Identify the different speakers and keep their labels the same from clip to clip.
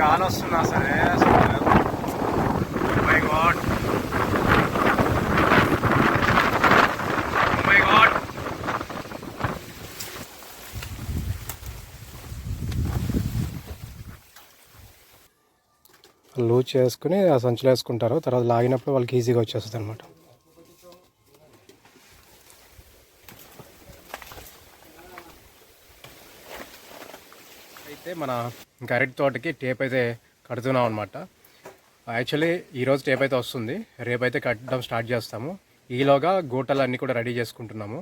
Speaker 1: గాలి వస్తున్నా సరే my god my god loose చేసుకుని ఆ సంచులు వేసుకుంటారు. తర్వాత లాగినప్పుడు వాళ్ళకి ఈజీగా వచ్చేస్తుంది అనమాట అయితే మన గరిటి తోటకి టేప్ అయితే కడుతున్నాం అనమాట యాక్చువల్లీ ఈరోజు టేప్ అయితే వస్తుంది. రేపైతే కట్టడం స్టార్ట్ చేస్తాము. ఈలోగా గూటలు అన్నీ కూడా రెడీ చేసుకుంటున్నాము.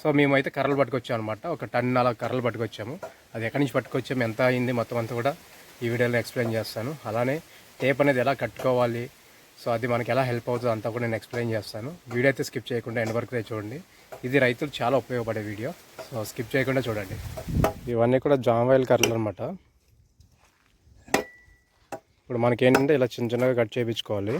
Speaker 1: సో మేమైతే కర్రలు పట్టుకొచ్చాం అనమాట ఒక టన్ అలా కర్రలు పట్టుకొచ్చాము. అది ఎక్కడి నుంచి పట్టుకొచ్చాము ఎంత అయింది మొత్తం అంతా కూడా ఈ వీడియోలో ఎక్స్ప్లెయిన్ చేస్తాను. అలానే టేప్ అనేది ఎలా కట్టుకోవాలి సో అది మనకి ఎలా హెల్ప్ అవుతుందో అంతా కూడా నేను ఎక్స్ప్లెయిన్ చేస్తాను. వీడియో అయితే స్కిప్ చేయకుండా ఎండ్ వరకు చూడండి. ఇది రైతులు చాలా ఉపయోగపడే వీడియో. సో స్కిప్ చేయకుండా చూడండి. ఇవన్నీ కూడా జామాయిల్ కర్రలు అనమాట ఇప్పుడు మనకి ఏంటంటే ఇలా చిన్న చిన్నగా కట్ చేయించుకోవాలి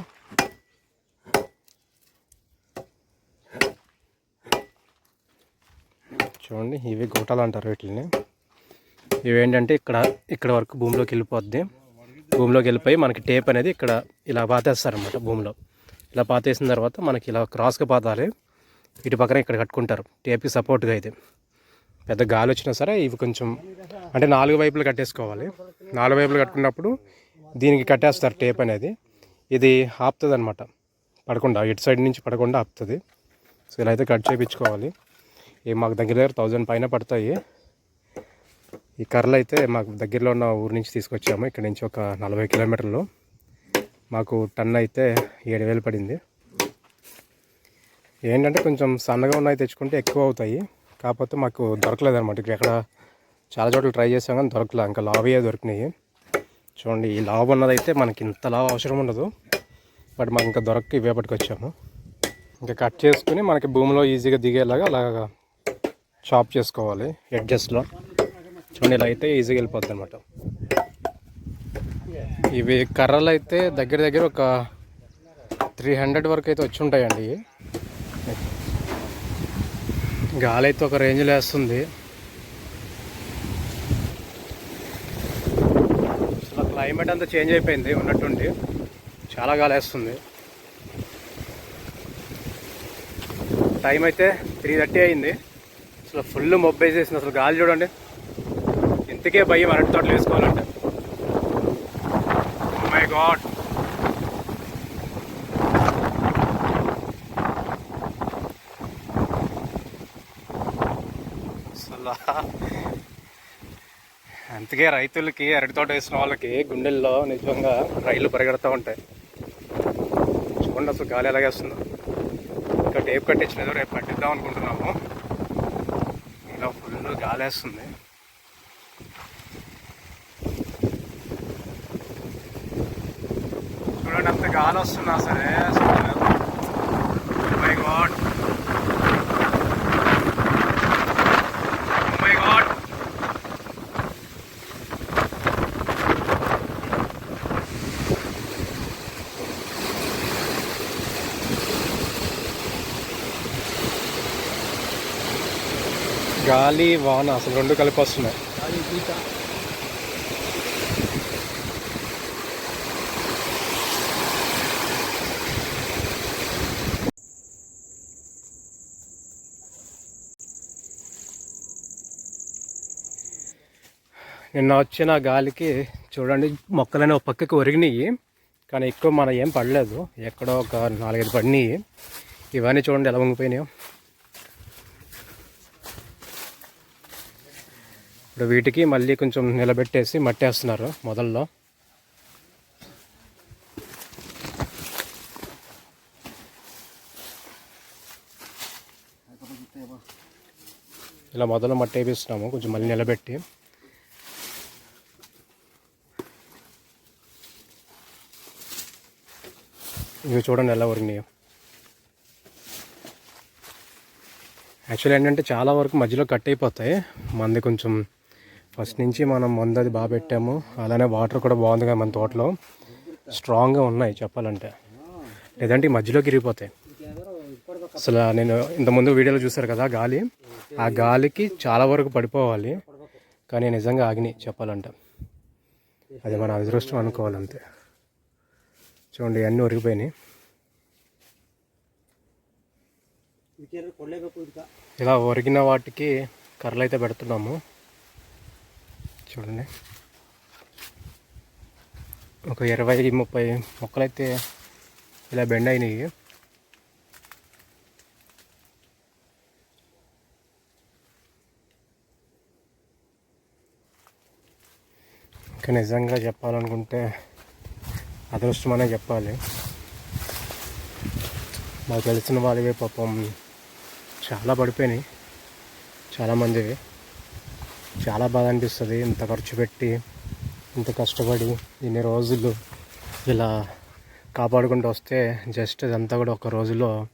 Speaker 1: చూడండి ఇవి గోటాలు అంటారు వీటిని ఇవేంటంటే ఇక్కడ ఇక్కడ వరకు భూమిలోకి వెళ్ళిపోద్ది. భూమిలోకి వెళ్ళిపోయి మనకి టేప్ అనేది ఇక్కడ ఇలా పాతేస్తారనమాట భూమిలో. ఇలా పాతేసిన తర్వాత మనకి ఇలా క్రాస్గా పాతాలి. ఇటు పక్కన ఇక్కడ కట్టుకుంటారు. టేప్కి సపోర్ట్గా అయితే పెద్ద గాలి వచ్చినా సరే ఇవి కొంచెం అంటే నాలుగు వైపులు కట్టేసుకోవాలి. నాలుగు వైపులు కట్టుకున్నప్పుడు దీనికి కట్టేస్తారు టేప్ అనేది. ఇది ఆపుతుంది అనమాట పడకుండా ఇటు సైడ్ నుంచి పడకుండా ఆపుతుంది. సో ఇలా అయితే కట్ చేయించుకోవాలి ఇవి మాకు దగ్గర దగ్గర థౌజండ్ పైన పడతాయి. ఈ కర్రలు అయితే మాకు దగ్గరలో ఉన్న ఊరు నుంచి తీసుకొచ్చాము. ఇక్కడ నుంచి ఒక నలభై కిలోమీటర్లు. మాకు టన్ అయితే ఏడు వేలు పడింది. ఏంటంటే కొంచెం సన్నగా ఉన్నాయి తెచ్చుకుంటే ఎక్కువ అవుతాయి. కాకపోతే మాకు దొరకలేదు అనమాట ఇక్కడ ఎక్కడ చాలా చోట్ల ట్రై చేసాం కానీ దొరకలే. ఇంకా లావే దొరికినాయి. చూడండి ఈ లావ్ ఉన్నదైతే మనకి ఇంత లావ్ అవసరం ఉండదు. బట్ మాకు ఇంకా దొరక్క ఇవే పట్టుకొచ్చాము. ఇంకా కట్ చేసుకుని మనకి భూమిలో ఈజీగా దిగేలాగా అలాగా చాప్ చేసుకోవాలి. ఎడ్జస్ట్లో. చూడండి ఇలా అయితే ఈజీగా వెళ్ళిపోద్ది అనమాట ఇవి కర్రలు అయితే దగ్గర దగ్గర ఒక త్రీ హండ్రెడ్ వరకు అయితే వచ్చి ఉంటాయండి. ఇవి. గాలి అయితే ఒక రేంజ్లో వేస్తుంది. అసలు క్లైమేట్ అంతా చేంజ్ అయిపోయింది ఉన్నట్టుండి. చాలా గాలి వేస్తుంది టైం అయితే త్రీ థర్టీ అయింది. అసలు ఫుల్ మొబ్బేసేసింది అసలు గాలి చూడండి. ఇంతకే భయం అరటి తోటలు వేసుకోవాలంటే. Oh మై గాడ్ కదా. అందుకే రైతులకి అరటి తోట వేసిన వాళ్ళకి గుండెల్లో నిజంగా రైలు పరిగెడుతూ ఉంటాయి. చూడండి అసలు గాలి ఎలాగే వస్తుందో. ఇంకా టేప్ కట్టించలేదు రేపు పట్టిద్దాం అనుకుంటున్నాము. ఇలా ఫుల్ గాలి వేస్తుంది. చూడండి అంత గాలి వస్తున్నా సరే. My god oh my god గాలి వాన అసలు రెండు కలిపి వస్తున్నాయి. నిన్న వచ్చిన గాలికి చూడండి మొక్కలనే ఒక పక్కకి ఒరిగినాయి కానీ ఎక్కువ మన ఏం పడలేదు. ఎక్కడో ఒక నాలుగైదు పడినాయి. ఇవన్నీ చూడండి ఎలా వంగిపోయినాయో ఇప్పుడు వీటికి మళ్ళీ కొంచెం నిలబెట్టేసి మట్టేస్తున్నారు మొదల్లో. ఇలా మొదలు మట్టి వేపిస్తున్నాము కొంచెం మళ్ళీ నిలబెట్టి. ఇవి చూడండి ఎలా ఉరినాయో యాక్చువల్లీ ఏంటంటే చాలా వరకు మధ్యలో కట్ అయిపోతాయి మంది కొంచెం ఫస్ట్ నుంచి మనం మందు అది బాగా పెట్టాము. అలానే వాటర్ కూడా బాగుంది కదా మన తోటలో. స్ట్రాంగ్గా ఉన్నాయి చెప్పాలంటే. లేదంటే ఈ మధ్యలోకి ఇరిగిపోతాయి అసలు నేను ఇంతకుముందు వీడియోలో చూసారు కదా గాలి. ఆ గాలికి చాలా వరకు పడిపోవాలి. కానీ నిజంగా ఆగినాయి చెప్పాలంటే. అది మన అదృష్టం అనుకోవాలంతే. చూడండి అన్నీ ఒరిగిపోయినాయి. ఇలా ఒరిగిన వాటికి కర్రలు అయితే పెడుతున్నాము. చూడండి. ఒక ఇరవై ముప్పై మొక్కలైతే ఇలా బెండ్ అయినాయి. ఇంకా నిజంగా చెప్పాలనుకుంటే అదృష్టం అనే చెప్పాలి. మాకు తెలిసిన వాళ్ళవి పాపం. చాలా పడిపోయినాయి. చాలామందివి చాలా బాధ అనిపిస్తుంది. ఇంత ఖర్చు పెట్టి ఇంత కష్టపడి ఇన్ని రోజులు ఇలా కాపాడుకుంటూ వస్తే జస్ట్ ఇదంతా కూడా ఒక రోజులో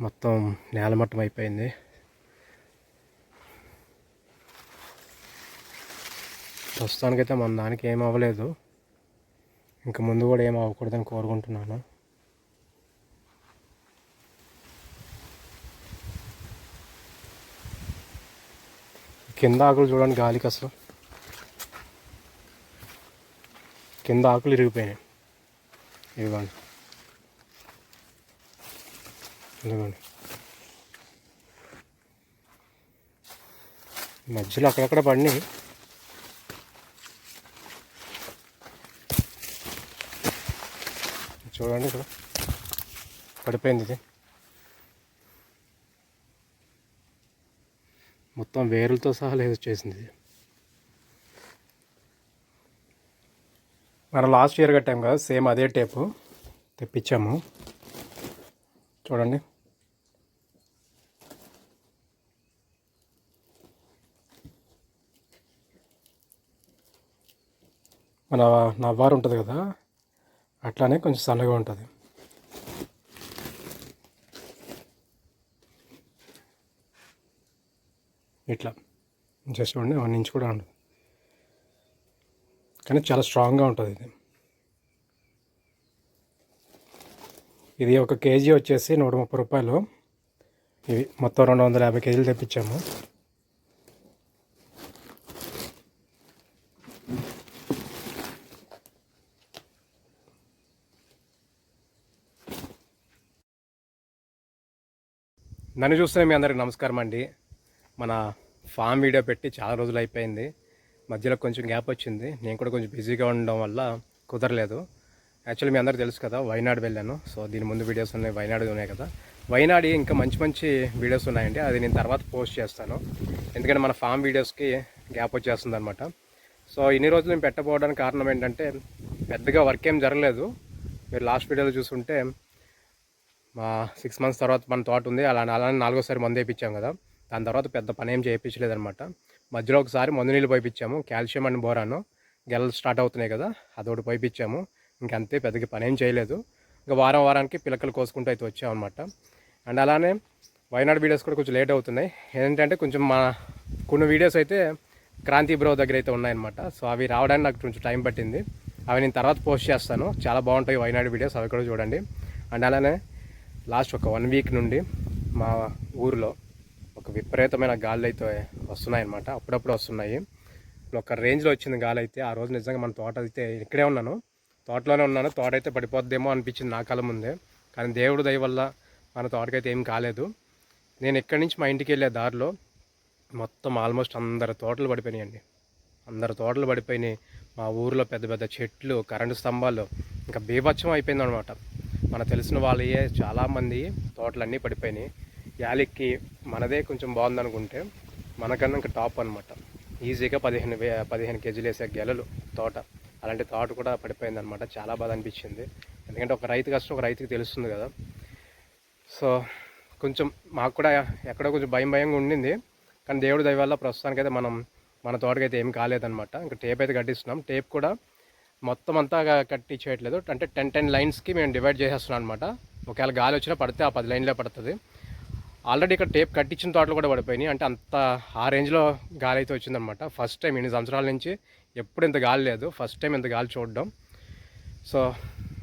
Speaker 1: మొత్తం నేలమట్టం అయిపోయింది. ప్రస్తుతానికైతే మన దానికి ఏం అవ్వలేదు. ఇంకా ముందు కూడా ఏం అవ్వకూడదని కోరుకుంటున్నాను. కింద ఆకులు చూడండి గాలికి అసలు కింద ఆకులు ఇరిగిపోయినాయి ఇదిగోండి ఇదిగోండి మధ్యలో అక్కడక్కడ పడినాయి చూడండి ఇక్కడ పడిపోయింది ఇది మొత్తం వేరులతో సహా లేదు చేసింది. మనం లాస్ట్ ఇయర్ కట్టాం కదా సేమ్ అదే టేపు తెప్పించాము. చూడండి. మన నవ్వారు ఉంటుంది కదా అట్లానే కొంచెం సన్నగా ఉంటుంది. ఇట్లా జస్ట్ చూడండి వన్ ఇంచ్ కూడా ఉండదు. కానీ చాలా స్ట్రాంగ్గా ఉంటుంది ఇది. ఇది ఒక కేజీ వచ్చేసి నూట ముప్పై రూపాయలు. ఇవి మొత్తం రెండు వందల యాభై కేజీలు తెప్పించాము. నన్ను చూస్తే మీ అందరికి నమస్కారం అండి. మన ఫామ్ వీడియో పెట్టి చాలా రోజులు అయిపోయింది. మధ్యలో కొంచెం గ్యాప్ వచ్చింది. నేను కూడా కొంచెం బిజీగా ఉండడం వల్ల కుదరలేదు. యాక్చువల్లీ మీ అందరికీ తెలుసు కదా వైనాడు వెళ్ళాను. సో దీని ముందు వీడియోస్ ఉన్నాయి. వైనాడు ఉన్నాయి కదా. వైనాడు ఇంకా మంచి మంచి వీడియోస్ ఉన్నాయండి. అది నేను తర్వాత పోస్ట్ చేస్తాను. ఎందుకంటే మన ఫామ్ వీడియోస్కి గ్యాప్ వచ్చేస్తుంది అనమాట సో ఇన్ని రోజులు నేను పెట్టబోవడానికి కారణం ఏంటంటే పెద్దగా వర్క్ ఏం జరగలేదు. మీరు లాస్ట్ వీడియోలో చూసుంటే మా సిక్స్ మంత్స్ తర్వాత మన తోట ఉంది. అలా అలానే నాలుగోసారి మందు వేయించాం కదా. దాని తర్వాత పెద్ద పని ఏం చేయించలేదనమాట మధ్యలో ఒకసారి మందు నీళ్ళు పోయిపించాము కాల్షియం అండ్ బోరాను గెలలు స్టార్ట్ అవుతున్నాయి కదా అదొకటి పైపించాము ఇంకంతే పెద్దగా పని ఏం చేయలేదు. ఇంకా వారం వారానికి పిలకలు కోసుకుంటూ అయితే వచ్చామన్నమాట. అండ్ అలానే వైనాడు వీడియోస్ కూడా కొంచెం లేట్ అవుతున్నాయి. ఏంటంటే కొంచెం మా కొన్ని వీడియోస్ అయితే క్రాంతి బ్రో దగ్గర అయితే ఉన్నాయన్నమాట. సో అవి రావడానికి నాకు కొంచెం టైం పట్టింది. అవి నేను తర్వాత పోస్ట్ చేస్తాను. చాలా బాగుంటాయి వైనాడు వీడియోస్ అవి కూడా చూడండి. అండ్ అలానే లాస్ట్ ఒక వన్ వీక్ నుండి మా ఊరిలో ఒక విపరీతమైన గాలి అయితే వస్తున్నాయన్నమాట. అప్పుడప్పుడు వస్తున్నాయి. ఒక రేంజ్లో వచ్చింది గాలి అయితే ఆ రోజు నిజంగా మన తోట అయితే ఇక్కడే ఉన్నాను. తోటలోనే ఉన్నాను. తోట అయితే పడిపోద్దేమో అనిపించింది నా కాలం ముందే. కానీ దేవుడు దయ వల్ల మన తోటకైతే ఏం కాలేదు. నేను ఇక్కడి నుంచి మా ఇంటికి వెళ్ళే దారిలో మొత్తం ఆల్మోస్ట్ అందరి తోటలు పడిపోయినాయండి. అందరి తోటలు పడిపోయినాయి. మా ఊర్లో పెద్ద పెద్ద చెట్లు కరెంటు స్తంభాలు ఇంకా బీభత్సం అయిపోయింది అనమాట మన తెలిసిన వాళ్ళయే చాలామంది తోటలన్నీ పడిపోయినాయి. యాలిక్కి మనదే కొంచెం బాగుందనుకుంటే మనకన్నా ఇంకా టాప్ అనమాట ఈజీగా పదిహేను వే పదిహేను కేజీలు వేసే గెలలు తోట. అలాంటి తోట కూడా పడిపోయింది అనమాట చాలా బాధ అనిపించింది. ఎందుకంటే ఒక రైతు కష్టం ఒక రైతుకి తెలుస్తుంది కదా. సో కొంచెం మాకు కూడా ఎక్కడో కొంచెం భయం భయంగా ఉండింది. కానీ దేవుడి దయ వల్ల ప్రస్తుతానికైతే మనం మన తోటకైతే ఏం కాలేదన్నమాట. ఇంకా టేప్ అయితే కట్టిస్తున్నాం. టేప్ కూడా మొత్తం అంతా కట్టించేయట్లేదు. అంటే టెన్ టెన్ లైన్స్కి మేము డివైడ్ చేసేస్తున్నాం అనమాట ఒకవేళ గాలి వచ్చినా పడితే ఆ పది లైన్లే పడుతుంది. ఆల్రెడీ ఇక్కడ టేప్ కట్టించిన తోటలు కూడా పడిపోయినాయి. అంటే అంత ఆ రేంజ్లో గాలి అయితే వచ్చిందనమాట ఫస్ట్ టైం ఇన్ని సంవత్సరాల నుంచి ఎప్పుడు ఇంత గాలి లేదు. ఫస్ట్ టైం ఇంత గాలి చూడడం. సో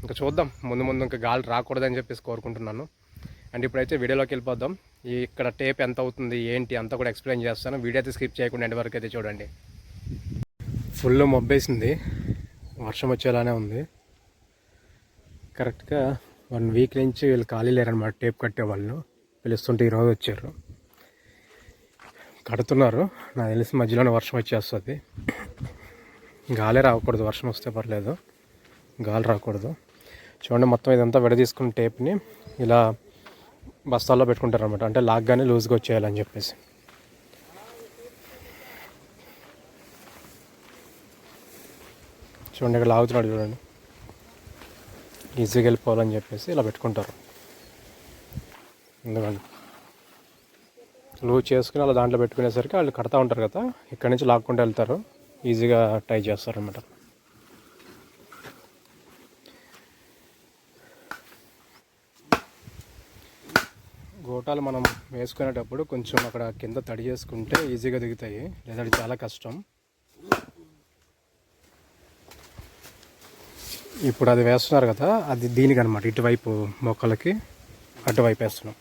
Speaker 1: ఇంకా చూద్దాం. ముందు ముందు ఇంకా గాలి రాకూడదని చెప్పేసి కోరుకుంటున్నాను. అండ్ ఇప్పుడైతే వీడియోలోకి వెళ్ళిపోద్దాం ఈ ఇక్కడ టేప్ ఎంత అవుతుంది ఏంటి అంతా కూడా ఎక్స్ప్లెయిన్ చేస్తాను. వీడియో అయితే స్కిప్ చేయకుండా ఎండ్ వరకు అయితే చూడండి. ఫుల్ మొబ్బేసింది. వర్షం వచ్చేలానే ఉంది. కరెక్ట్గా వన్ వీక్ నుంచి వీళ్ళు ఖాళీ లేరనమాట టేప్ కట్టేవాళ్ళు పిలుస్తుంటే ఈరోజు వచ్చారు. కడుతున్నారు. నాకు తెలిసి మధ్యలోనే వర్షం వచ్చేస్తుంది. గాలి రాకూడదు. వర్షం వస్తే పర్లేదు. గాలి రాకూడదు. చూడండి మొత్తం ఇదంతా విడదీసుకున్న టేప్ని ఇలా బస్తాల్లో పెట్టుకుంటారు అనమాట అంటే లాగ్గానే లూజ్గా వచ్చేయాలని చెప్పేసి. చూడండి ఇక్కడ లాగుతున్నాడు చూడండి. ఈజీగా వెళ్ళిపోవాలని చెప్పేసి ఇలా పెట్టుకుంటారు. ఎందుకండి లూజ్ చేసుకుని అలా దాంట్లో పెట్టుకునేసరికి వాళ్ళు కడతా ఉంటారు కదా ఇక్కడ నుంచి లాక్కుంటూ వెళ్తారు. ఈజీగా టై చేస్తారు అనమాట గోటాలు మనం వేసుకునేటప్పుడు కొంచెం అక్కడ కింద తడి చేసుకుంటే ఈజీగా దిగుతాయి లేదంటే చాలా కష్టం. ఇప్పుడు అది వేస్తున్నారు కదా అది దీనికి అనమాట ఇటువైపు మొక్కలకి. అటువైపు వేస్తున్నాం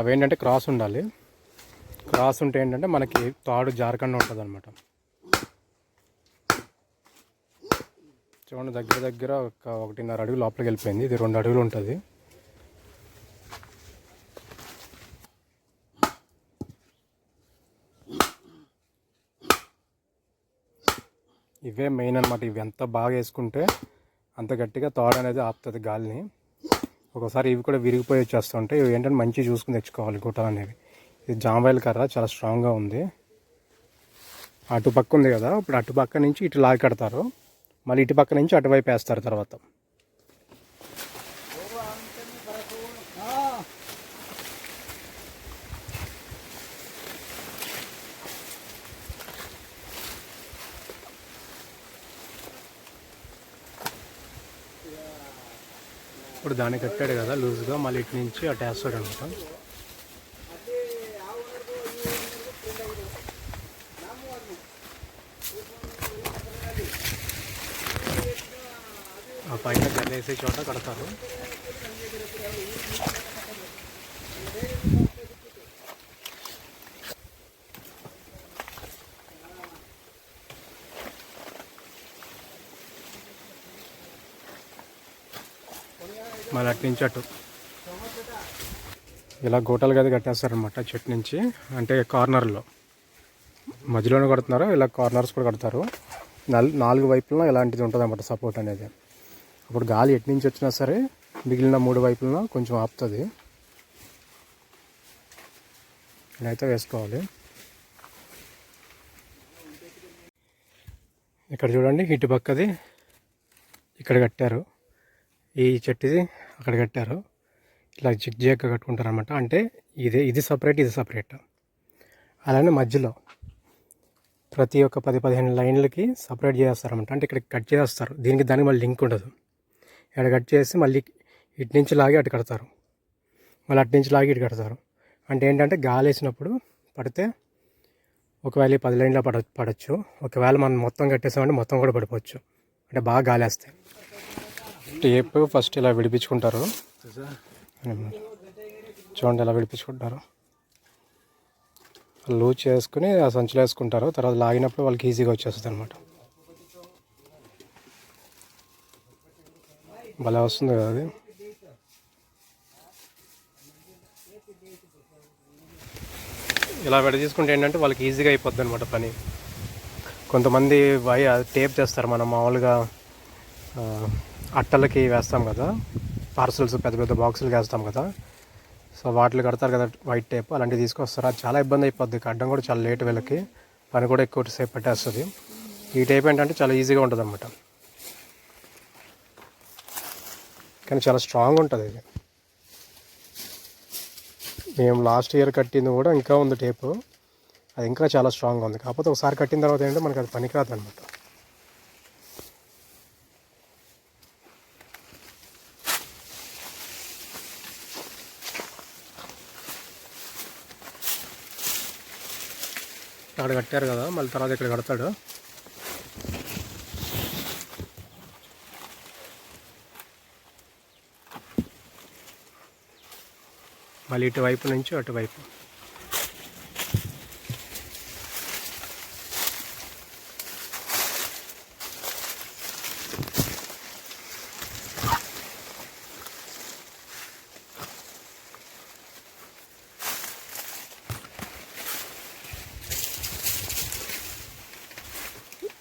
Speaker 1: అవేంటంటే క్రాస్ ఉండాలి. క్రాస్ ఉంటే ఏంటంటే మనకి తాడు జారకుండా ఉంటుంది అనమాట చూడండి దగ్గర దగ్గర ఒక ఒకటిన్నర అడుగు లోపలికి వెళ్ళిపోయింది. ఇది రెండు అడుగులు ఉంటుంది. ఇవే మెయిన్ అనమాట ఇవి ఎంత బాగా వేసుకుంటే అంత గట్టిగా తాడు అనేది ఆపుతుంది గాలిని. ఒకసారి ఇవి కూడా విరిగిపోయి వచ్చేస్తుంటాయి ఇవి ఏంటంటే మంచిగా చూసుకుని తెచ్చుకోవాలి గుట్టలు అనేవి. ఇది జాంబాయిల కర్ర చాలా స్ట్రాంగ్గా ఉంది. అటు పక్క ఉంది కదా ఇప్పుడు అటు పక్క నుంచి ఇటు లాగి కడతారు. మళ్ళీ ఇటు పక్క నుంచి అటువైపు వేస్తారు తర్వాత. ఇప్పుడు దాన్ని కట్టాడు కదా లూజ్గా మళ్ళీ ఇటు నుంచి అటు వేస్తాడు అనమాట ఆ పైన గల్లేసే వేసే చోట కడతారు. అటు నుంచి అటు ఇలా గోటలు గది కట్టేస్తారనమాట చెట్టు నుంచి. అంటే కార్నర్లో. మధ్యలోనే కడుతున్నారు ఇలా కార్నర్స్ కూడా కడతారు. నల్ నాలుగు వైపులా ఇలాంటిది ఉంటుంది అనమాట సపోర్ట్ అనేది. అప్పుడు గాలి ఎటు నుంచి వచ్చినా సరే మిగిలిన మూడు వైపులా కొంచెం ఆపుతుంది. అయితే వేసుకోవాలి. ఇక్కడ చూడండి ఇటు పక్కది ఇక్కడ కట్టారు. ఈ చెట్టుది అక్కడ కట్టారు. ఇలా జిగ్ జిగ్గా కట్టుకుంటారు అనమాట అంటే ఇది ఇది సపరేట్ ఇది సపరేట్ అలానే మధ్యలో ప్రతి ఒక్క పది పదిహేను లైన్లకి సపరేట్ చేస్తారనమాట అంటే ఇక్కడ కట్ చేస్తారు. దీనికి దానికి మళ్ళీ లింక్ ఉండదు. ఇక్కడ కట్ చేసి మళ్ళీ ఇటు నుంచి లాగి అటు కడతారు. మళ్ళీ అటు నుంచి లాగి ఇటు కడతారు. అంటే ఏంటంటే గాలి వేసినప్పుడు పడితే ఒకవేళ ఈ పది లైన్లో పడ పడవచ్చు ఒకవేళ మనం మొత్తం కట్టేసామంటే మొత్తం కూడా పడిపోవచ్చు. అంటే బాగా గాలి వేస్తాయి. టేప్ ఫస్ట్ ఇలా విడిపించుకుంటారు. చూడండి ఎలా విడిపించుకుంటారు. లూజ్ చేసుకుని ఆ సంచులు వేసుకుంటారు. తర్వాత లాగినప్పుడు వాళ్ళకి ఈజీగా వచ్చేస్తుంది అనమాట భలే వస్తుంది కదా అది. ఇలా విడ తీసుకుంటే ఏంటంటే వాళ్ళకి ఈజీగా అయిపోద్ది అనమాట పని. కొంతమంది వై టేప్ చేస్తారు. మనం మామూలుగా అట్టలకి వేస్తాం కదా. పార్సల్స్ పెద్ద పెద్ద బాక్సులకి వేస్తాం కదా. సో వాటిలో కడతారు కదా వైట్ టేప్ అలాంటివి తీసుకొస్తారు. అది చాలా ఇబ్బంది అయిపోద్ది. కట్టడం కూడా చాలా లేట్ వీళ్ళకి. పని కూడా ఎక్కువ సేపు పెట్టేస్తుంది. ఈ టైప్ ఏంటంటే చాలా ఈజీగా ఉంటుంది అన్నమాట కానీ చాలా స్ట్రాంగ్ ఉంటుంది ఇది. మేము లాస్ట్ ఇయర్ కట్టింది కూడా ఇంకా ఉంది టేపు అది ఇంకా చాలా స్ట్రాంగ్గా ఉంది. కాకపోతే ఒకసారి కట్టిన తర్వాత ఏంటంటే మనకి అది పనికిరాదు అనమాట అక్కడ కట్టారు కదా మళ్ళీ తర్వాత ఇక్కడ కడతాడు. మళ్ళీ ఇటువైపు నుంచి అటువైపు.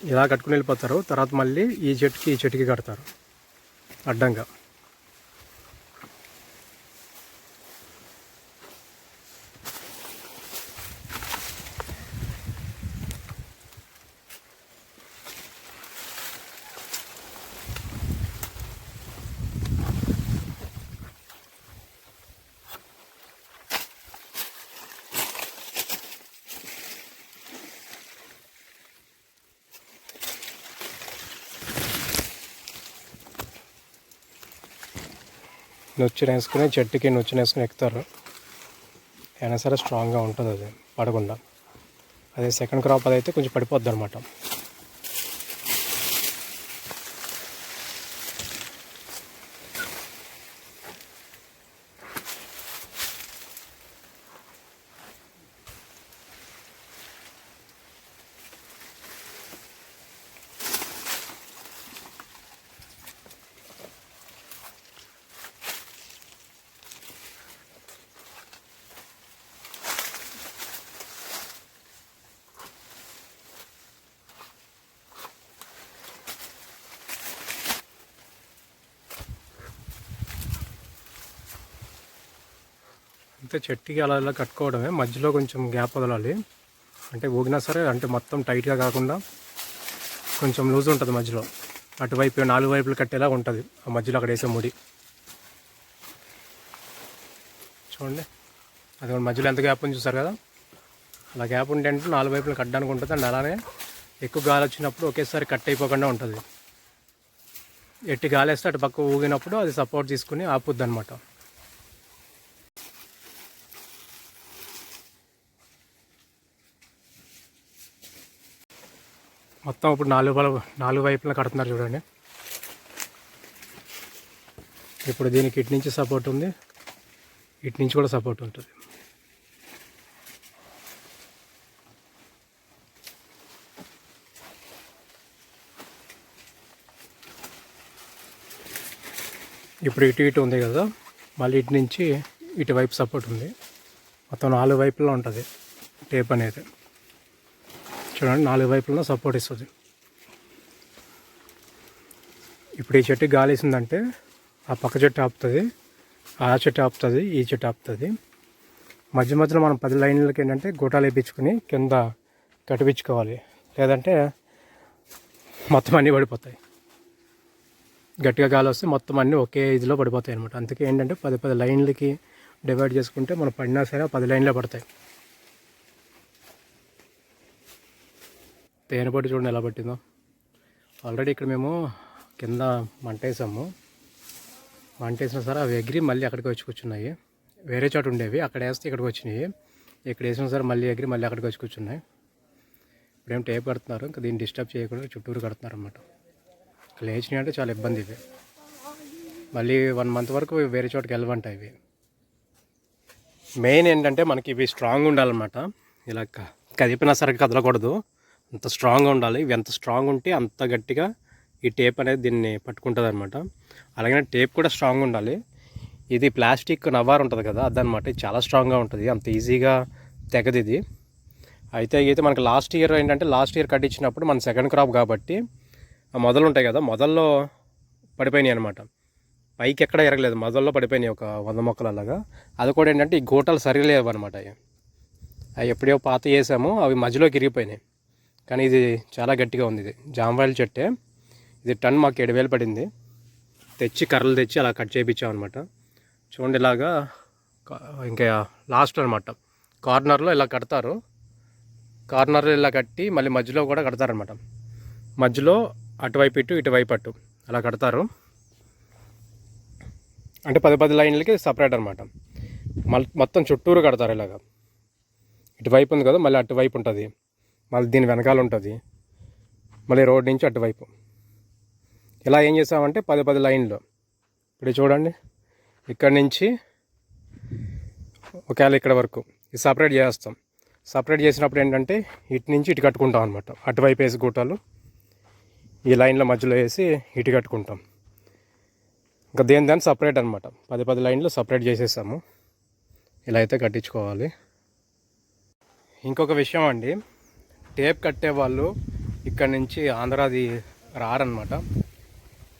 Speaker 1: ఇలా కట్టుకుని వెళ్ళిపోతారు. తర్వాత మళ్ళీ ఈ చెట్టుకి ఈ చెట్టుకి కడతారు. అడ్డంగా. నొచ్చుని వేసుకుని చెట్టుకి నొచ్చుని వేసుకుని ఎక్కుతారు. అయినా సరే స్ట్రాంగ్గా ఉంటుంది అది పడకుండా. అదే సెకండ్ క్రాప్ అదైతే కొంచెం పడిపోద్ది అనమాట చెట్టుకి అలా ఇలా కట్టుకోవడమే. మధ్యలో కొంచెం గ్యాప్ వదలాలి. అంటే ఊగినా సరే అంటే మొత్తం టైట్గా కాకుండా కొంచెం లూజ్ ఉంటుంది మధ్యలో. అటువైపు నాలుగు వైపులు కట్టేలా ఉంటుంది. ఆ మధ్యలో అక్కడ వేసే ముడి. చూడండి. అది మధ్యలో ఎంత గ్యాప్ ఉంది చూసారు కదా? అలా గ్యాప్ ఉంటే అంటే నాలుగు వైపులు కట్టడానికి ఉంటుంది. అండ్ అలానే ఎక్కువ గాలి వచ్చినప్పుడు ఒకేసారి కట్ అయిపోకుండా ఉంటుంది. ఎట్టి గాలి వేస్తే అటు పక్క ఊగినప్పుడు అది సపోర్ట్ తీసుకుని ఆపుద్ది అనమాట మొత్తం ఇప్పుడు నాలుగు వైపు నాలుగు వైపులా కడుతున్నారు చూడండి. ఇప్పుడు దీనికి ఇటు నుంచి సపోర్ట్ ఉంది. ఇటు నుంచి కూడా సపోర్ట్ ఉంటుంది. ఇప్పుడు ఇటు ఇటు ఉంది కదా. మళ్ళీ ఇటు నుంచి ఇటువైపు సపోర్ట్ ఉంది. మొత్తం నాలుగు వైపులా ఉంటుంది. టేప్ అనేది. చూడండి నాలుగు వైపులను సపోర్ట్ ఇస్తుంది. ఇప్పుడు ఈ చెట్టు గాలి వేసిందంటే ఆ పక్క చెట్టు ఆపుతుంది ఆ చెట్టు ఆపుతుంది ఈ చెట్టు ఆపుతుంది. మధ్య మధ్యలో మనం పది లైన్లకి ఏంటంటే గోటాలు వేయించుకుని కింద కట్టిపించుకోవాలి. లేదంటే మొత్తం అన్నీ పడిపోతాయి. గట్టిగా గాలి వస్తే మొత్తం అన్నీ ఒకే ఇదిలో పడిపోతాయి అనమాట అందుకే ఏంటంటే పది పది లైన్లకి డివైడ్ చేసుకుంటే మనం పడినా సరే ఆ పది లైన్లే పడతాయి. తేనెపట్టు చూడండి ఎలా పట్టిందో. ఆల్రెడీ ఇక్కడ మేము కింద మంటేసాము. వేసాము వేసినా సరే అవి ఎగిరి మళ్ళీ అక్కడికి వచ్చి కూర్చున్నాయి. వేరే చోట ఉండేవి అక్కడ వేస్తే ఇక్కడికి వచ్చినాయి. ఇక్కడ వేసిన సరే మళ్ళీ ఎగిరి మళ్ళీ అక్కడికి వచ్చి కూర్చున్నాయి. ఇప్పుడేం టేప్ కడుతున్నారు ఇంకా దీన్ని డిస్టర్బ్ చేయకుండా చుట్టూరు కడుతున్నారు అనమాట లేచినాయి అంటే చాలా ఇబ్బంది ఇవి. మళ్ళీ వన్ మంత్ వరకు వేరే చోటకి వెళ్ళమంటాయి ఇవి. మెయిన్ ఏంటంటే మనకి ఇవి స్ట్రాంగ్ ఉండాలన్నమాట. ఇలా కదిపినా సరే కదలకూడదు. అంత స్ట్రాంగ్గా ఉండాలి ఇవి ఎంత స్ట్రాంగ్ ఉంటే అంత గట్టిగా ఈ టేప్ అనేది దీన్ని పట్టుకుంటుంది అనమాట అలాగే టేప్ కూడా స్ట్రాంగ్ ఉండాలి. ఇది ప్లాస్టిక్ నవ్వారు ఉంటుంది కదా అదనమాట ఇది చాలా స్ట్రాంగ్గా ఉంటుంది అంత ఈజీగా తెగది ఇది. అయితే అయితే మనకి లాస్ట్ ఇయర్ ఏంటంటే లాస్ట్ ఇయర్ కట్టించినప్పుడు మన సెకండ్ క్రాప్ కాబట్టి మొదలు ఉంటాయి కదా మొదల్లో పడిపోయినాయి అనమాట పైకి ఎక్కడ ఎరగలేదు మొదల్లో పడిపోయినాయి ఒక వంద మొక్కలు అలాగా అది కూడా ఏంటంటే ఈ గోటలు సరిలేవు అనమాట అవి అవి ఎప్పుడో పాత వేసాము అవి మధ్యలోకి ఇరిగిపోయినాయి. కానీ ఇది చాలా గట్టిగా ఉంది ఇది. జాంబాయిల చెట్టే. ఇది టన్ మాకు ఏడు వేలు పడింది. తెచ్చి కర్రలు తెచ్చి అలా కట్ చేయించాం అనమాట చూడండి ఇలాగా ఇంకా లాస్ట్ అనమాట కార్నర్లో ఇలా కడతారు. కార్నర్లో ఇలా కట్టి మళ్ళీ మధ్యలో కూడా కడతారనమాట మధ్యలో అటువైపు ఇటు ఇటువైపు అటు అలా కడతారు. అంటే పది పది లైన్లకి సపరేట్ అనమాట మళ్ళీ మొత్తం చుట్టూరు కడతారు ఇలాగ. ఇటువైపు ఉంది కదా మళ్ళీ అటువైపు ఉంటుంది. మళ్ళీ దీని వెనకాల ఉంటుంది మళ్ళీ రోడ్ నుంచి అటువైపు. ఇలా ఏం చేసామంటే పది పది లైన్లు. ఇప్పుడు చూడండి. ఇక్కడ నుంచి ఒకవేళ ఇక్కడ వరకు ఇది సపరేట్ చేస్తాం. సపరేట్ చేసినప్పుడు ఏంటంటే ఇటు నుంచి ఇటు కట్టుకుంటాం అనమాట అటువైపు వేసి గూటలు ఈ లైన్ల మధ్యలో వేసి ఇటు కట్టుకుంటాం. ఇంకా దేని దాన్ని సపరేట్ అనమాట పది పది లైన్లు సపరేట్ చేసేసాము. ఇలా అయితే కట్టించుకోవాలి. ఇంకొక విషయం అండి. టేప్ కట్టేవాళ్ళు ఇక్కడ నుంచి ఆంధ్రాది రారనమాట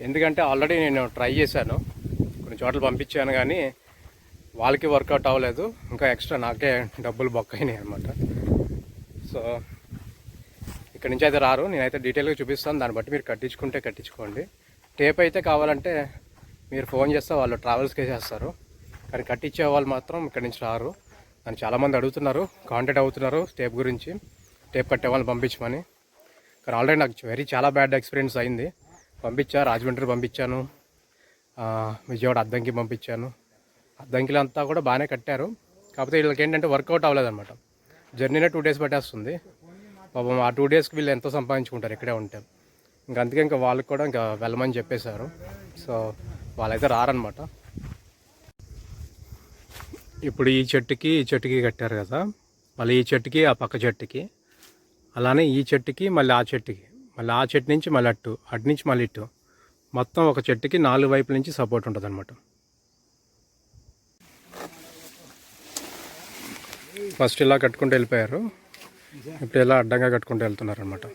Speaker 1: ఎందుకంటే ఆల్రెడీ నేను ట్రై చేశాను. కొన్ని చోట్ల పంపించాను కానీ వాళ్ళకి వర్కౌట్ అవ్వలేదు. ఇంకా ఎక్స్ట్రా నాకే డబ్బులు బొక్క అయినాయి అనమాట సో ఇక్కడ నుంచి అయితే రారు. నేనైతే డీటెయిల్గా చూపిస్తాను. దాన్ని బట్టి మీరు కట్టించుకుంటే కట్టించుకోండి. టేప్ అయితే కావాలంటే మీరు ఫోన్ చేస్తే వాళ్ళు ట్రావెల్స్కే చేస్తారు. కానీ కట్టించే వాళ్ళు మాత్రం ఇక్కడ నుంచి రారు. దాన్ని చాలామంది అడుగుతున్నారు. కాంటాక్ట్ అవుతున్నారు టేప్ గురించి. టేప్ కట్టే వాళ్ళని పంపించమని. కానీ ఆల్రెడీ నాకు వెరీ చాలా బ్యాడ్ ఎక్స్పీరియన్స్ అయింది. పంపించా రాజమండ్రి పంపించాను. విజయవాడ అద్దంకి పంపించాను. అద్దంకిలో అంతా కూడా బాగానే కట్టారు. కాకపోతే వీళ్ళకి ఏంటంటే వర్కౌట్ అవ్వలేదన్నమాట. జర్నీనే టూ డేస్ పట్టేస్తుంది. పాపం ఆ టూ డేస్కి వీళ్ళు ఎంతో సంపాదించుకుంటారు ఇక్కడే ఉంటే. ఇంకా అందుకే ఇంకా వాళ్ళకి కూడా ఇంకా వెళ్ళమని చెప్పేశారు. సో వాళ్ళైతే రారనమాట ఇప్పుడు ఈ చెట్టుకి ఈ చెట్టుకి కట్టారు కదా. మళ్ళీ ఈ చెట్టుకి ఆ పక్క చెట్టుకి. అలానే ఈ చెట్టుకి మళ్ళీ ఆ చెట్టుకి. మళ్ళీ ఆ చెట్టు నుంచి మళ్ళీ అట్టు అటు నుంచి మళ్ళీ ఇటు. మొత్తం ఒక చెట్టుకి నాలుగు వైపుల నుంచి సపోర్ట్ ఉంటుంది అనమాట ఫస్ట్ ఇలా కట్టుకుంటూ వెళ్ళిపోయారు. ఇప్పుడు ఇలా అడ్డంగా కట్టుకుంటూ వెళ్తున్నారు అనమాట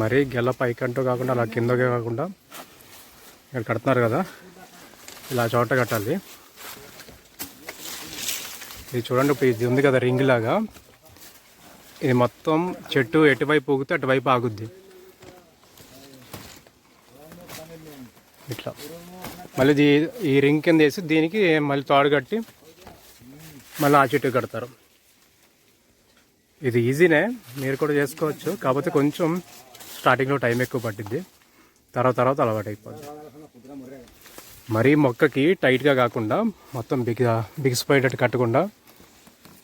Speaker 1: మరీ గెల పైకంటూ కాకుండా అలా కిందకే కాకుండా ఇక్కడ కడుతున్నారు కదా. ఇలా చోట కట్టాలి. ఇది చూడండి ఇప్పుడు ఇది ఉంది కదా రింగ్ లాగా. ఇది మొత్తం చెట్టు ఎటువైపు ఊగితే అటువైపు ఆగుద్ది. ఇట్లా. మళ్ళీ ఈ రింగ్ కింద వేసి దీనికి మళ్ళీ తాడు కట్టి మళ్ళీ ఆ చెట్టు కడతారు. ఇది ఈజీనే మీరు కూడా చేసుకోవచ్చు. కాకపోతే కొంచెం స్టార్టింగ్లో టైం ఎక్కువ పట్టిద్ది. తర్వాత తర్వాత అలవాటు అయిపోద్ది మరీ మొక్కకి టైట్గా కాకుండా మొత్తం బిగి బిగిసిపోయేటట్టు కట్టకుండా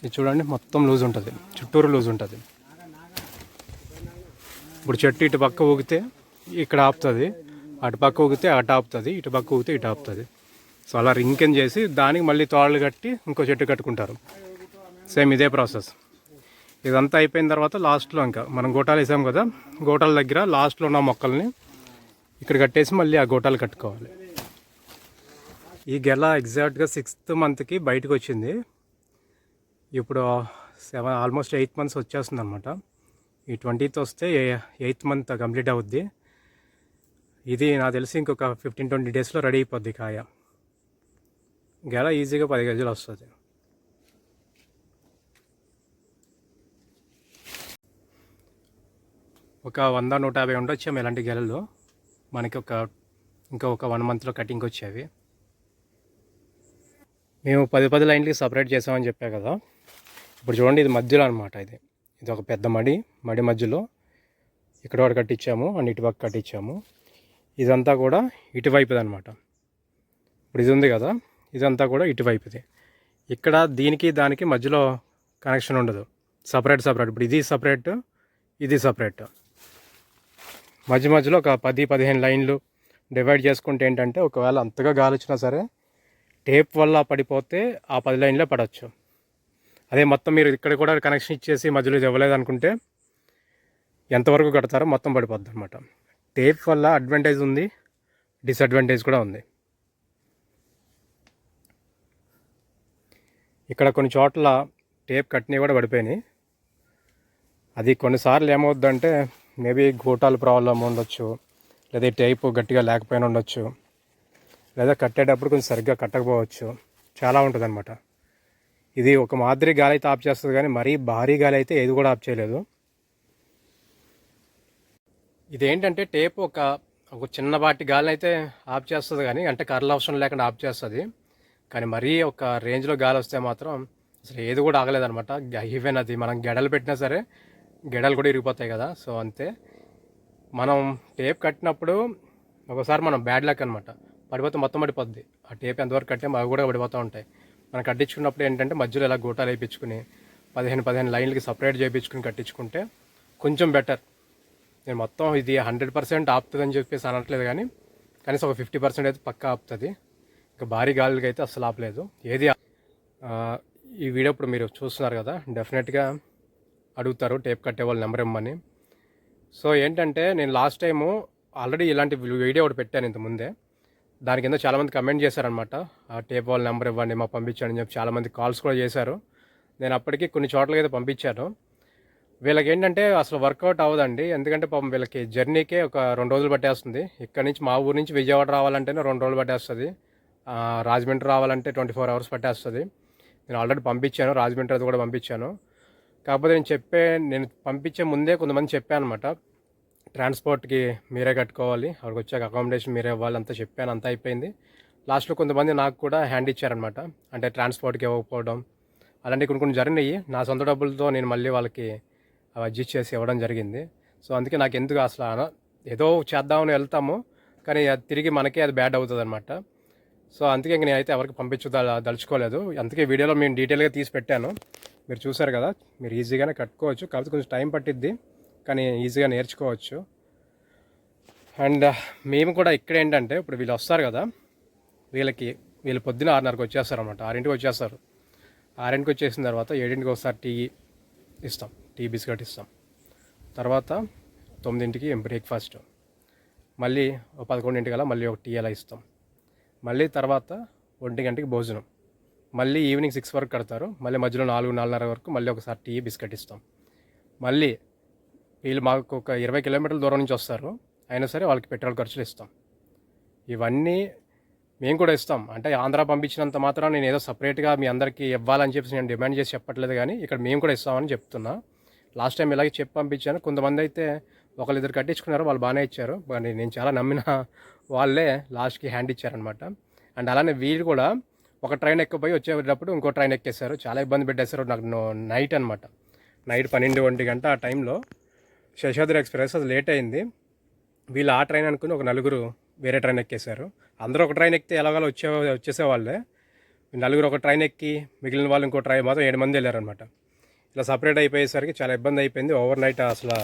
Speaker 1: ఇది చూడండి మొత్తం లూజ్ ఉంటుంది. చుట్టూరు లూజ్ ఉంటుంది. ఇప్పుడు చెట్టు ఇటు పక్క ఊగితే ఇక్కడ ఆపుతుంది. అటు పక్క ఊగితే అటు ఆపుతుంది. ఇటు పక్క ఊగితే ఇటు ఆపుతుంది. సో అలా రింకెన్ చేసి దానికి మళ్ళీ తోళ్ళు కట్టి ఇంకో చెట్టు కట్టుకుంటారు. సేమ్ ఇదే ప్రాసెస్ ఇదంతా అయిపోయిన తర్వాత లాస్ట్లో ఇంకా మనం గోటాలు వేసాం కదా గోటాల దగ్గర లాస్ట్లో ఉన్న మొక్కల్ని ఇక్కడ కట్టేసి మళ్ళీ ఆ గోటాలు కట్టుకోవాలి. ఈ గెల ఎగ్జాక్ట్గా సిక్స్త్ మంత్కి బయటకు వచ్చింది. ఇప్పుడు సెవెన్ ఆల్మోస్ట్ ఎయిత్ మంత్స్ వచ్చేస్తుంది అనమాట ఈ ట్వంటీత్ వస్తే ఎయిత్ మంత్ కంప్లీట్ అవుద్ది. ఇది నాకు తెలిసి ఇంకొక ఫిఫ్టీన్ ట్వంటీ డేస్లో రెడీ అయిపోద్ది కాయ. గెల ఈజీగా పది గజలు వస్తుంది. ఒక వంద నూట యాభై ఉండొచ్చాము ఇలాంటి గెలలు మనకి ఒక ఇంకా ఒక వన్ మంత్లో కటింగ్ వచ్చేవి. మేము పది పది లైన్లకి సపరేట్ చేసామని చెప్పా కదా. ఇప్పుడు చూడండి ఇది మధ్యలో అనమాట ఇది. ఇది ఒక పెద్ద మడి మడి మధ్యలో. ఇక్కడ ఒకటి కట్టించాము అండ్ ఇటువైపు కట్టించాము. ఇదంతా కూడా ఇటువైపుది అనమాట ఇప్పుడు ఇది ఉంది కదా ఇదంతా కూడా ఇటువైపుది ఇక్కడ దీనికి దానికి మధ్యలో కనెక్షన్ ఉండదు. Separate separate. ఇప్పుడు ఇది సపరేట్ ఇది సపరేట్. మధ్య మధ్యలో ఒక పది పదిహేను లైన్లు డివైడ్ చేసుకుంటే ఏంటంటే ఒకవేళ అంతగా గాలి వచ్చినా సరే టేప్ వల్ల పడిపోతే ఆ పది లైన్లో పడవచ్చు అదే మొత్తం మీరు ఇక్కడ కూడా కనెక్షన్ ఇచ్చేసి మధ్యలో ఇది ఇవ్వలేదు అనుకుంటే ఎంతవరకు కడతారో మొత్తం పడిపోద్ది అనమాట టేప్ వల్ల అడ్వాంటేజ్ ఉంది డిసడ్వాంటేజ్ కూడా ఉంది. ఇక్కడ కొన్ని చోట్ల టేప్ కట్టినవి కూడా పడిపోయినాయి. అది కొన్నిసార్లు ఏమవుద్దంటే మేబీ గోటాల ప్రాబ్లం ఉండొచ్చు లేదా టైపు గట్టిగా లేకపోయినా ఉండొచ్చు లేదా కట్టేటప్పుడు కొంచెం సరిగ్గా కట్టకపోవచ్చు. చాలా ఉంటుంది అనమాట ఇది ఒక మాదిరి గాలి అయితే ఆఫ్ చేస్తుంది కానీ మరీ భారీ గాలి అయితే ఏది కూడా ఆఫ్ చేయలేదు. ఇదేంటంటే టేప్ ఒక ఒక చిన్నపాటి గాలిని అయితే ఆఫ్ చేస్తుంది కానీ అంటే కర్రలు అవసరం లేకుండా ఆఫ్ చేస్తుంది. కానీ మరీ ఒక రేంజ్లో గాలి వస్తే మాత్రం అసలు ఏది కూడా ఆగలేదన్నమాట. ఈవెన్ అది మనం గెడలు పెట్టినా సరే గెడలు కూడా ఇరిగిపోతాయి కదా సో అంతే. మనం టేప్ కట్టినప్పుడు ఒకసారి మనం బ్యాడ్ లక్ అనమాట పడిపోతే మొత్తం పడిపోద్ది. ఆ టేప్ ఎంతవరకు కట్టే అవి కూడా పడిపోతూ ఉంటాయి. మనం కట్టించుకున్నప్పుడు ఏంటంటే మధ్యలో ఇలా గోటాలు వేయించుకుని పదిహేను పదిహేను లైన్లకి సపరేట్ చేయించుకుని కట్టించుకుంటే కొంచెం బెటర్. నేను మొత్తం ఇది హండ్రెడ్ పర్సెంట్ ఆపుతుందని చెప్పేసి అనట్లేదు కానీ కనీసం ఒక ఫిఫ్టీ పర్సెంట్ అయితే పక్కా ఆపుతుంది. ఇంకా భారీ గాలికి అయితే అస్సలు ఆపలేదు. ఏది ఈ వీడియో ఇప్పుడు మీరు చూస్తున్నారు కదా డెఫినెట్గా అడుగుతారు టేప్ కట్టే వాళ్ళ నెంబర్ ఇమ్మని. సో ఏంటంటే నేను లాస్ట్ టైము ఆల్రెడీ ఇలాంటి వీడియో ఒకటి పెట్టాను ఇంత ముందే. దాని కింద చాలామంది కమెంట్ చేశారనమాట ఆ టేప్ వాళ్ళ నెంబర్ ఇవ్వండి మాకు పంపించండి అని చెప్పి చాలామంది కాల్స్ కూడా చేశారు. నేను అప్పటికి కొన్ని చోట్లకి అయితే పంపించాను. వీళ్ళకి ఏంటంటే అసలు వర్కౌట్ అవ్వదండి. ఎందుకంటే పాపం వీళ్ళకి జర్నీకే ఒక రెండు రోజులు పట్టేస్తుంది. ఇక్కడ నుంచి మా ఊరు నుంచి విజయవాడ రావాలంటేనే రెండు రోజులు పట్టేస్తుంది. రాజమండ్రి రావాలంటే ట్వంటీ ఫోర్ అవర్స్ పట్టేస్తుంది. నేను ఆల్రెడీ పంపించాను రాజమండ్రి అది కూడా పంపించాను. కాకపోతే నేను చెప్పే నేను పంపించే ముందే కొంతమంది చెప్పాను అనమాట ట్రాన్స్పోర్ట్కి మీరే కట్టుకోవాలి అక్కడికి వచ్చాక అకామిడేషన్ మీరే ఇవ్వాలి అంతా చెప్పాను అంతా అయిపోయింది. లాస్ట్లో కొంతమంది నాకు కూడా హ్యాండ్ ఇచ్చారనమాట అంటే ట్రాన్స్పోర్ట్కి ఇవ్వకపోవడం అలాంటివి కొన్ని కొన్ని జరిగినాయి. నా సొంత డబ్బులతో నేను మళ్ళీ వాళ్ళకి అడ్జస్ట్ చేసి ఇవ్వడం జరిగింది. సో అందుకే నాకు ఎందుకు అసలు ఏదో చేద్దామని వెళ్తాము కానీ అది తిరిగి మనకే అది బ్యాడ్ అవుతుంది అనమాట సో అందుకే ఇంక నేనైతే ఎవరికి పంపించుదా దలుచుకోలేదు. అందుకే వీడియోలో మేము డీటెయిల్గా తీసి పెట్టాను. మీరు చూసారు కదా మీరు ఈజీగానే కట్టుకోవచ్చు. కాకపోతే కొంచెం టైం పట్టిద్ది కానీ ఈజీగా నేర్చుకోవచ్చు. అండ్ uh, మేము కూడా ఇక్కడ ఏంటంటే ఇప్పుడు వీళ్ళు వస్తారు కదా వీళ్ళకి వీళ్ళు పొద్దున ఆరున్నరకు వచ్చేస్తారు అనమాట ఆరింటికి వచ్చేస్తారు. ఆరింటికి వచ్చేసిన తర్వాత ఏడింటికి ఒకసారి టీ ఇస్తాం టీ బిస్కెట్ ఇస్తాం. తర్వాత తొమ్మిదింటికి బ్రేక్ఫాస్ట్. మళ్ళీ ఒక పదకొండింటికల్లా మళ్ళీ ఒక టీ అలా ఇస్తాం. మళ్ళీ తర్వాత ఒంటి గంటకి భోజనం. మళ్ళీ ఈవినింగ్ సిక్స్ వరకు కడతారు. మళ్ళీ మధ్యలో నాలుగు నాలుగున్నర వరకు మళ్ళీ ఒకసారి టీ బిస్కెట్ ఇస్తాం. మళ్ళీ వీళ్ళు మాకు ఒక ఇరవై కిలోమీటర్ల దూరం నుంచి వస్తారు. అయినా సరే వాళ్ళకి పెట్రోల్ ఖర్చులు ఇస్తాం. ఇవన్నీ మేము కూడా ఇస్తాం. అంటే ఆంధ్ర పంపించినంత మాత్రం నేను ఏదో సపరేట్గా మీ అందరికీ ఇవ్వాలని చెప్పి నేను డిమాండ్ చేసి చెప్పట్లేదు కానీ ఇక్కడ మేము కూడా ఇస్తామని చెప్తున్నా. లాస్ట్ టైం ఇలాగే చెప్పి పంపించాను. కొంతమంది అయితే ఒకళ్ళిద్దరు కట్టించుకున్నారు. వాళ్ళు బాగానే ఇచ్చారు. కానీ నేను చాలా నమ్మిన వాళ్ళే లాస్ట్కి హ్యాండ్ ఇచ్చారనమాట అండ్ అలానే వీళ్ళు కూడా ఒక ట్రైన్ ఎక్కిపోయి వచ్చేటప్పుడు ఇంకో ట్రైన్ ఎక్కేశారు. చాలా ఇబ్బంది పెట్టేశారు. నాకు నైట్ అనమాట నైట్ పన్నెండు ఒంటి గంట ఆ టైంలో శేషాద్రి ఎక్స్ప్రెస్ అది లేట్ అయింది. వీళ్ళు ఆ ట్రైన్ అనుకుని ఒక నలుగురు వేరే ట్రైన్ ఎక్కేశారు. అందరూ ఒక ట్రైన్ ఎక్కితే ఎలాగోలా వచ్చే వచ్చేసేవాళ్ళే. నలుగురు ఒక ట్రైన్ ఎక్కి మిగిలిన వాళ్ళు ఇంకో ట్రైన్ మాత్రం ఏడు మంది వెళ్ళారనమాట ఇలా సపరేట్ అయిపోయేసరికి చాలా ఇబ్బంది అయిపోయింది. ఓవర్ నైట్ అసలు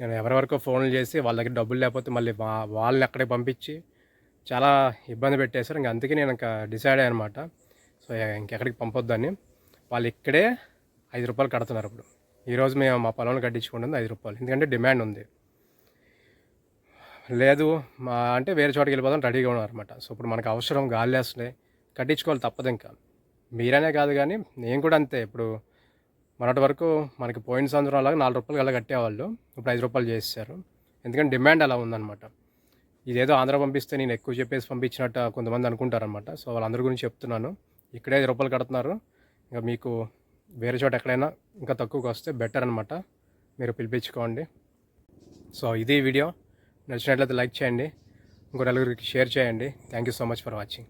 Speaker 1: నేను ఎవరి వరకు ఫోన్లు చేసి వాళ్ళ దగ్గర డబ్బులు లేకపోతే మళ్ళీ వాళ్ళని అక్కడికి పంపించి చాలా ఇబ్బంది పెట్టేశారు. ఇంకా అందుకే నేను ఇంకా డిసైడ్ అయ్యాను అనమాట సో ఇంకెక్కడికి పంపొద్దని వాళ్ళు ఇక్కడే ఐదు రూపాయలు కడుతున్నారు ఇప్పుడు. ఈరోజు మేము మా పొలంలో కట్టించుకుంటుంది ఐదు రూపాయలు. ఎందుకంటే డిమాండ్ ఉంది. లేదు మా అంటే వేరే చోటకి వెళ్ళిపోదాం రెడీగా ఉన్నారనమాట సో ఇప్పుడు మనకు అవసరం గాలి వేస్తున్నాయి. కట్టించుకోవాలి తప్పదు ఇంకా. మీరనే కాదు కానీ నేను కూడా అంతే. ఇప్పుడు మొన్నటి వరకు మనకి పోయిన సంవత్సరం అలాగా నాలుగు రూపాయలు అలా కట్టేవాళ్ళు. ఇప్పుడు ఐదు రూపాయలు చేసేసారు ఎందుకంటే డిమాండ్ అలా ఉందన్నమాట. ఇదేదో ఆంధ్ర పంపిస్తే నేను ఎక్కువ చెప్పేసి పంపించినట్టు కొంతమంది అనుకుంటారనమాట సో వాళ్ళందరి గురించి చెప్తున్నాను. ఇక్కడే ఐదు రూపాయలు కడుతున్నారు. ఇంకా మీకు వేరే చోట ఎక్కడైనా ఇంకా తక్కువకి వస్తే బెటర్ అనమాట మీరు పిలిపించుకోండి. సో ఇది వీడియో. నచ్చినట్లయితే లైక్ చేయండి. ఇంకో నలుగురికి షేర్ చేయండి. Thank you so much for watching